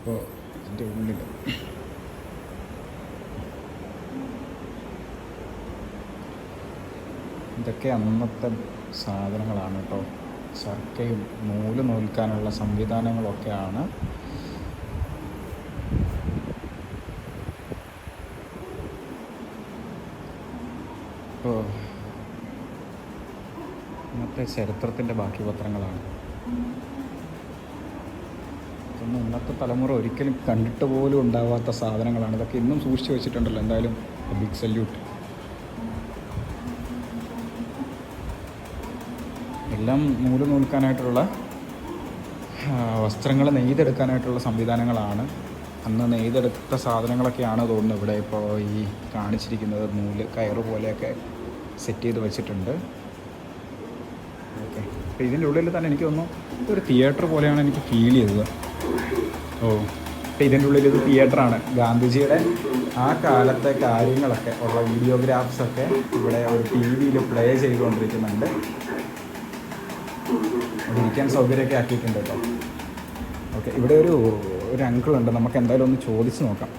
അപ്പോൾ ഇതിന്റെ ഉള്ളിൽ ഇതൊക്കെ അന്നത്തെ സാധനങ്ങളാണ് കേട്ടോ. ചർക്കയും നൂൽ നൂൽക്കാനുള്ള സംവിധാനങ്ങളൊക്കെയാണ്. ഇപ്പോൾ ഇന്നത്തെ ചരിത്രത്തിന്റെ ബാക്കി പത്രങ്ങളാണ്. ഇതൊന്നും ഇന്നത്തെ തലമുറ ഒരിക്കലും കണ്ടിട്ട് പോലും ഉണ്ടാവാത്ത സാധനങ്ങളാണ്. ഇതൊക്കെ ഇന്നും സൂക്ഷിച്ചു വെച്ചിട്ടുണ്ടല്ലോ എന്തായാലും. ബിഗ് സല്യൂട്ട് എല്ലാം നൂൽ നൂൽക്കാനായിട്ടുള്ള വസ്ത്രങ്ങൾ നെയ്തെടുക്കാനായിട്ടുള്ള സംവിധാനങ്ങളാണ്. അന്ന് നെയ്തെടുത്ത സാധനങ്ങളൊക്കെയാണ് തോന്നുന്നത് ഇവിടെ ഇപ്പോൾ ഈ കാണിച്ചിരിക്കുന്നത്. നൂൽ കയറ് പോലെയൊക്കെ സെറ്റ് ചെയ്ത് വെച്ചിട്ടുണ്ട്. ഓക്കെ. അപ്പോൾ ഇതിന്റെ ഉള്ളിൽ തന്നെ എനിക്ക് തോന്നുന്നു ഒരു തിയേറ്റർ പോലെയാണ് എനിക്ക് ഫീൽ ചെയ്തത്. ഓ. അപ്പോൾ ഇതിന്റെ ഉള്ളിൽ ഇത് തിയേറ്ററാണ് ഗാന്ധിജിയുടെ ആ കാലത്തെ കാര്യങ്ങളൊക്കെ ഉള്ള വീഡിയോഗ്രാഫ്സൊക്കെ ഇവിടെ ഒരു ടി വിയിൽ പ്ലേ ചെയ്തുകൊണ്ടിരിക്കുന്നുണ്ട്. ഇരിക്കാൻ സൗകര്യമൊക്കെ ആക്കിയിട്ടുണ്ട് കേട്ടോ. ഓക്കെ ഇവിടെ ഒരു ഒരു അങ്കിൾ ഉണ്ട്. നമുക്ക് എന്തായാലും ഒന്ന് ചോദിച്ച് നോക്കാം.